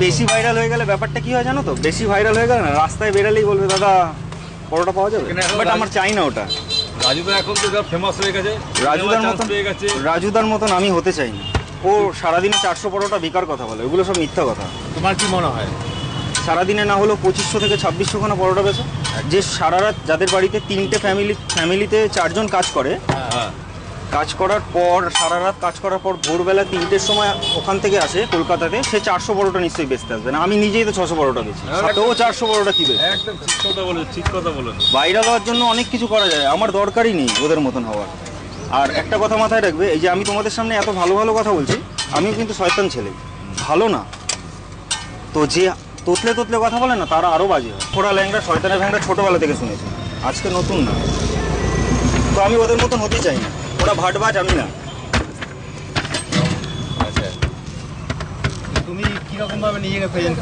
বেশি ভাইরাল হয়ে গেলে ব্যাপারটা কি হয় জানো তো? বেশি ভাইরাল হয়ে গেলে না রাস্তায় বেরালেই বলবে দাদা পরোটা পাওয়া যাবে? বাট আমার চাই না ওটা। রাজু তো এখন তো ফেমাস হয়ে গেছে। রাজুদার মতন পেয়ে গেছে। রাজুদার মতন আমি হতে চাই না। ও সারাদিনে চারশো পরোটা বেকার কথা বলে ওগুলো সব মিথ্যা কথা। তোমার কি মনে হয়? সারাদিনে না হলেও পঁচিশশো থেকে ছাব্বিশশো খানা পরোটা বেছে যে সারা রাত যাদের বাড়িতে তিনটে ফ্যামিলি ফ্যামিলিতে চারজন কাজ করে হ্যাঁ। কাজ করার পর সারা রাত কাজ করার পর ভোরবেলা তিনটের সময় ওখান থেকে আসে কলকাতাতে। সে চারশো পরোটা নিশ্চয়ই বেচতে আসবে। না আমি নিজেই তো ছশো পরোটা বেছি তো চারশো পরোটা কি একদম ঠিক কথা বলে ঠিক কথা বলে। ভাইরাল হওয়ার জন্য অনেক কিছু করা যায়। আমার দরকারই নেই ওদের মতন হওয়ার। আর একটা কথা মাথায় রাখবে এই যে আমি তোমাদের সামনে এত ভালো ভালো কথা বলছি আমিও কিন্তু শয়তান ছেলে। ভালো না। তো যে তোতলে তোতলে কথা বলে না তারা আরও বাজে হয়। ফোড়া ল্যাংরা শয়তানের ভ্যাংরা ছোটোবেলা থেকে শুনেছি। আজকে নতুন না। আমি ওদের মতন হতে চাই না। ওরা ভাটবাজ আমি না। আচ্ছা। তুমি কীরকম ভাবে নিজেকে প্রেজেন্ট